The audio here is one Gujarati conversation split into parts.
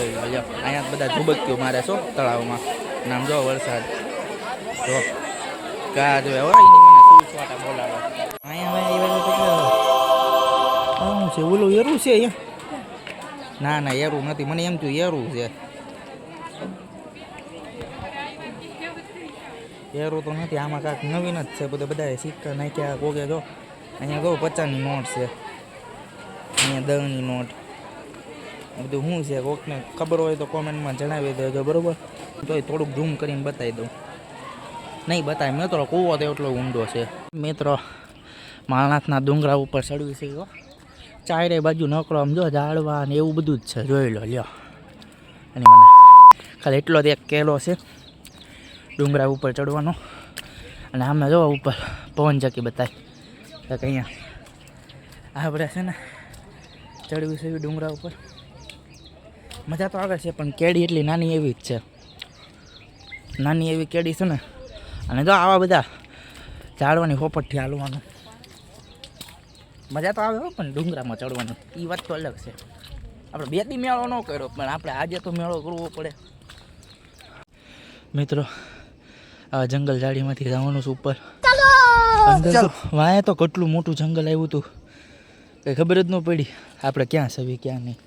જોઈ લો લ્યો અહીંયા બધા ધુબક્યું મારે છો તળાવમાં નામ જો વરસાદ જો કા જો હો એની મને શું છોટા બોલાવે અહીંયા હવે એ બાજુ તો કેવું? આ શું છે ઓલું એરું છે અહીંયા ના ના એરું નથી મને એમ થયું એરું છે એરું તો નથી આમાં કાંઈક નવીન જ છે બધા બધા સિક્કા નાખ્યા કોકે જો અહીંયા જો પચાસની નોટ છે અહીંયા દસની નોટ આ બધું શું છે? કોકને ખબર હોય તો કોમેન્ટમાં જણાવી દેજો, બરોબર? એ થોડુંક ઝૂમ કરીને બતાવી દઉં. નહીં બતાવી મિત્રો, કૂવો તો એટલો ઊંડો છે. મિત્રો, માણસના ડુંગરા ઉપર ચડવી છે ગયો ચારે બાજુ નકરો, આમ જો ઝાડવા ને એવું બધું જ છે. જોઈ લો, લ્યો. અને મને ખાલી એટલો જ એક કેલો છે ડુંગરા ઉપર ચડવાનો. અને આમે જો ઉપર પવન ચકી બતાવી તો અહીંયા આપણે છે ને ચડવી છે ડુંગરા ઉપર. મજા તો આવે છે પણ કેડી એટલી નાની એવી જ છે. નાની એવી કેડી છે ને અને જો આવા બધા ઝાડવાની હોપટથી હાલવાનું. મજા તો આવે હો પણ ડુંગરામાં ચડવાનું. એ વાત તો અલગ છે. આપણે બે દી મેળો ન કર્યો પણ આપણે આજે તો મેળો કરવો પડે. મિત્રો આ જંગલ ઝાડીમાંથી જવાનું છે ઉપર. તો તો કેટલું મોટું જંગલ આવ્યું હતું. કંઈ ખબર જ ન પડી આપણે ક્યાં સવી ક્યાં નહીં.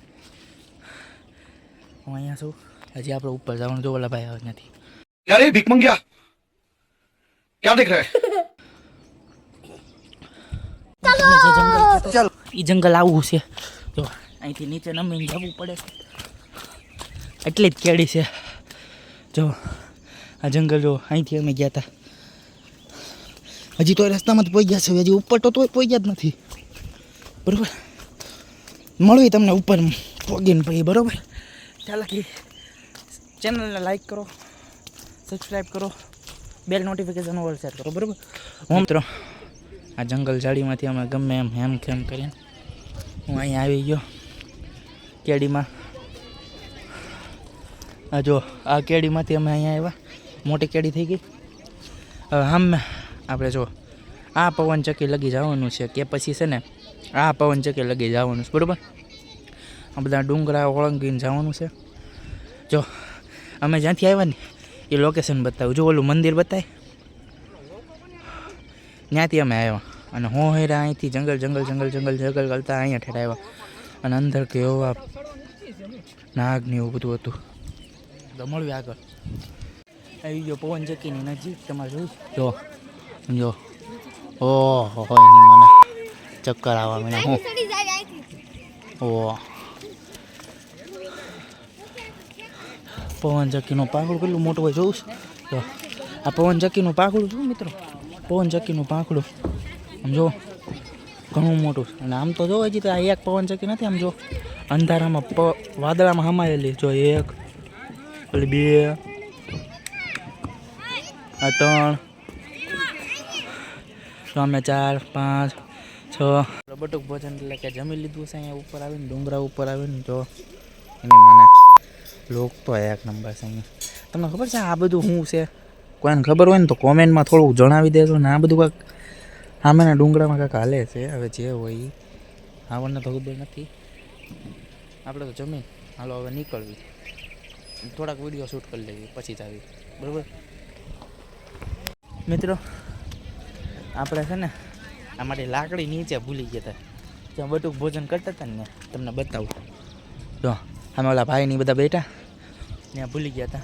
હું અહીંયા છું. હજી આપણે ઉપર જવાનું જો વલ્લભભાઈ આવ્યા નથી. અરે ભીખ મંગ્યા. ક્યાં દેખ રહે ચલો. એ જંગલ આવું છે. જો અહીંથી નીચે નમીને જવું પડે એટલી જ કેડી છે. જો આ જંગલ જો અહીંથી અમે ગયા હતા હજી તો રસ્તામાં જ પહોંચી ગયા છે. હજી ઉપર તો તોય પહોંચ્યા જ નથી. બરાબર? મળવી તમને ઉપર પગીને ભાઈ બરાબર? ચાલો કે ચેનલને લાઈક કરો સબસ્ક્રાઈબ કરો બેલ નોટિફિકેશન ઓલ શેર કરો, બરાબર? હું મિત્રો, આ જંગલ ઝાડીમાંથી અમે ગમે એમ હેમ ખેમ કરીને હું અહીંયા આવી ગયો કેડીમાં. આ જો, આ કેડીમાંથી અમે અહીંયા આવ્યા. મોટી કેડી થઈ ગઈ. હવે આમ આપણે જો, આ પવન ચક્કી લગી જવાનું છે કે પછી છે ને, આ પવન ચક્કી લગી જવાનું છે, બરાબર? આ બધા ડુંગરા ઓળંગીને જવાનું છે. જો અમે જ્યાંથી આવ્યા ને એ લોકેશન બતાવ્યું જો ઓલું મંદિર બતાય. ત્યાંથી અમે આવ્યા. અને હું હેરા અહીંથી જંગલ જંગલ જંગલ જંગલ જંગલ કરતા અહીંયા ઠેર આવ્યા. અને અંદર કેવા નાગ ને એવું બધું હતું. તો મળ્યું આગળ. આવી ગયો પવન ચક્કીની નજીક તમારે જોયું જો જો. ઓહો હોયની મને ચક્કર આવવા મને હું. ઓહ. પવન ચક્કીનું પાંખડું કેટલું મોટું હોય જોઉં છું? તો આ પવન ચક્કીનું પાંખડું જોઉં મિત્રો પવન ચક્કીનું પાંખડું આમ જો, ઘણું મોટું. અને આમ તો જો હજી તો આ એક પવન ચક્કી નથી, આમ જો, અંધારામાં પ, વાદળામાં હમાયેલી જો એક, ઓલી બે, આ ત્રણ સામે ચાર, પાંચ, છ બટુક ભોજન એટલે કે જમી લીધું છે, અહીંયા ઉપર આવીને, ડુંગરા ઉપર આવીને, જો, એની મને લોક તો એક નંબર છે અહીંયા. તમને ખબર છે આ બધું શું છે? કોઈને ખબર હોય ને તો કોમેન્ટમાં થોડુંક જણાવી દેજો ને આ બધું કાંક સામેના ડુંગળામાં કાંઈક હાલે છે. હવે જે હોય આપણને તો ખબર નથી. આપણે તો જમીન. હાલો, હવે નીકળવી. થોડાક વીડિયો શૂટ કરી લેવી, પછી જ આવી. બરાબર? મિત્રો, આપણે છે ને, આ માટે લાકડી નીચે ભૂલી ગયા હતા ત્યાં બટુક ભોજન કરતા હતા ને તમને બતાવું. જો. અમે ઓલા ભાઈની બધા બેઠા. ત્યાં ભૂલી ગયા હતા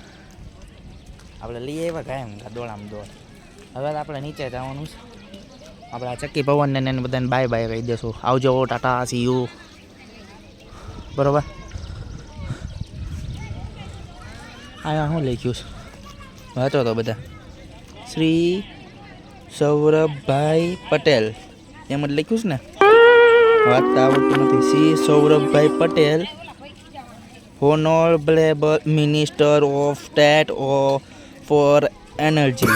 આપણે લઈ આવ્યા એમ દોડામ દોડ. હવે આપણે નીચે જવાનું છે. આપણે આ ચક્કી પવનને ને એને બધાને બાય બાય કહી દેશું. આવજો ટાટા સી યુ બરોબર? આ શું લખ્યું છે? વાંચો તો બધા. શ્રી સૌરભભાઈ પટેલ. એમ જ લખ્યું છે ને? વાંચતા આવડતું નથી. Shri Saurabhbhai Patel honourable minister of state of for energy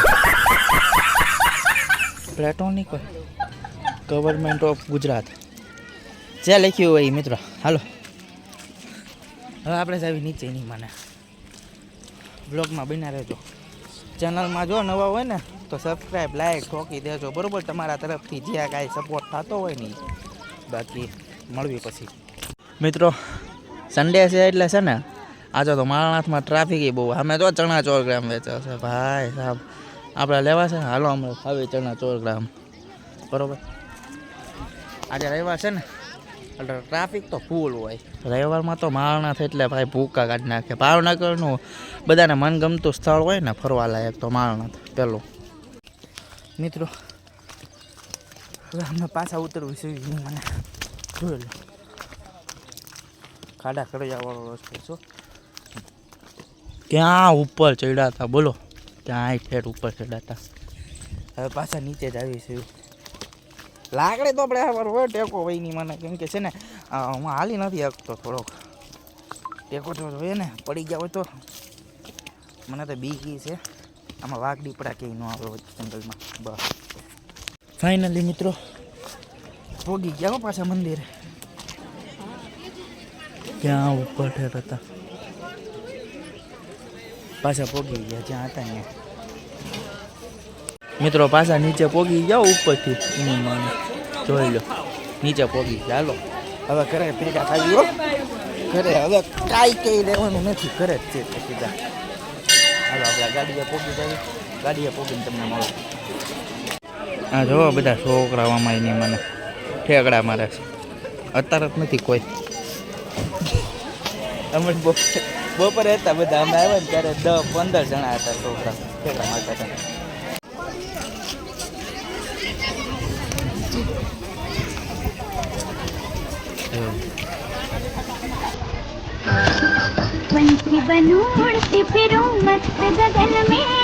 platonic government of Gujarat જે લખ્યું હોય મિત્રો. હાલો. હવે આપણે સાહેબ નીચે નહીં મને. બ્લોગમાં બન્યા રહેજો. ચેનલમાં જો નવા હોય ને, તો સબસ્ક્રાઈબ લાઈક ઠોકી દેજો. બરાબર? તમારા તરફથી જે કાંઈ સપોર્ટ થતો હોય નહીં બાકી, મળવી પછી. મિત્રો સન્ડે છે એટલે છે ને આજે તો મારણાથમાં ટ્રાફિક બહુ અમે તો ચણા ચોર ગ્રામ વેચો છે. ભાઈ સાહેબ, આપણે લેવા છે હાલો હમણાં ખાવી ચણા ચોર ગ્રામ બરોબર? આજે રવિવાર છે ને, એટલે ટ્રાફિક તો ફૂલ હોય. રવિવારમાં તો મારણાથ એટલે ભાઈ ભૂકા કાઢી નાખે. ભાવનગરનું બધાને મનગમતું સ્થળ હોય ને, ફરવા લાયક તો મારણાથ પેલું. મિત્રો, હવે અમે પાછા ઉતરવું છે. મને જોઈ લો. ખાડા ખડોજાવાળો રસ્તો છો ક્યાં ઉપર ચડ્યા હતા? બોલો. ક્યાંય ઠેઠ ઉપર ચડ્યા હતા? હવે પાછા નીચે જ આવી છે લાકડી તો આપણે હોય ટેકો હોય નહીં મને. કેમ કે છે ને હું હાલી નથી શકતો થોડોક. ટેકો તો હોય ને પડી ગયા હોય તો. મને તો બીકી છે. આમાં વાઘ દીપડા કે ન આવે જંગલમાં. બસ. ફાઇનલી મિત્રો. પોગી ગયા હો પાછા મંદિરે. ક્યાં ઉપર ઠેર હતા? પાછા પોગી ગયા, જ્યાં હતા ત્યાં મિત્રો, પાછા નીચે પોગી ગયા, ઉપરથી. એની માને જોઈ લો. નીચે પોગી ગયા, હાલો. હવે ઘરે ભેગા થાવી હો. ઘરે હવે કાંઈ કંઈ લેવાનું નથી. ઘરે જ છે સીધા હાલો, આપણે ગાડીએ પોગી જાવી. ગાડીએ પોગીને તમને મળો. આ જોવો બધા છોકરાઓમાં એની મને. ઠેકડા મારે છે. અત્યારે જ નથી કોઈ. અમે બપ- બપોરે હતા બધા અમે આવ્યા ને ત્યારે દસ પંદર જણા હતા છોકરા ઠેકડા મારતા હતા એવું. पंछी बनूं उड़ती फिरूं मस्त गगन में